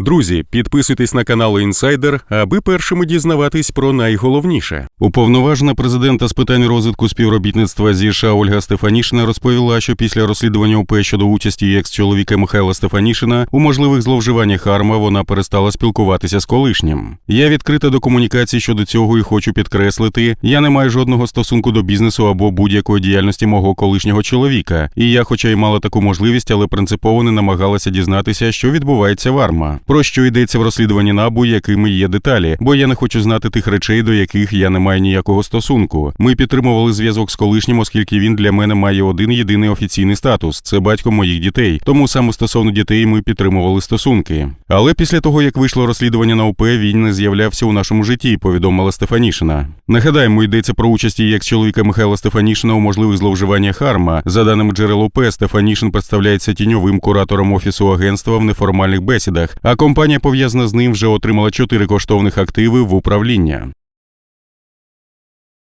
Друзі, підписуйтесь на канал Інсайдер, аби першими дізнаватись про найголовніше. Уповноважена президента з питань розвитку співробітництва зі США Ольга Стефанішина розповіла, що після розслідування УП щодо участі екс-чоловіка Михайла Стефанішина у можливих зловживаннях Арма вона перестала спілкуватися з колишнім. Я відкрита до комунікації щодо цього і хочу підкреслити: я не маю жодного стосунку до бізнесу або будь-якої діяльності мого колишнього чоловіка. І я, хоча й мала таку можливість, але принципово не намагалася дізнатися, що відбувається в Арма. Про що йдеться в розслідуванні набу, якими є деталі, бо я не хочу знати тих речей, до яких я не маю ніякого стосунку. Ми підтримували зв'язок з колишнім, оскільки він для мене має один єдиний офіційний статус це батько моїх дітей. Тому саме стосовно дітей ми підтримували стосунки. Але після того, як вийшло розслідування на УП, він не з'являвся у нашому житті, повідомила Стефанішина. Нагадаємо, йдеться про участь її екс-чоловіка Михайла Стефанішина у можливих зловживаннях АРМА. За даними джерел УП, Стефанішин представляється тіньовим куратором офісу агентства в неформальних бесідах. А компанія пов'язана з ним вже отримала чотири коштовних активи в управління.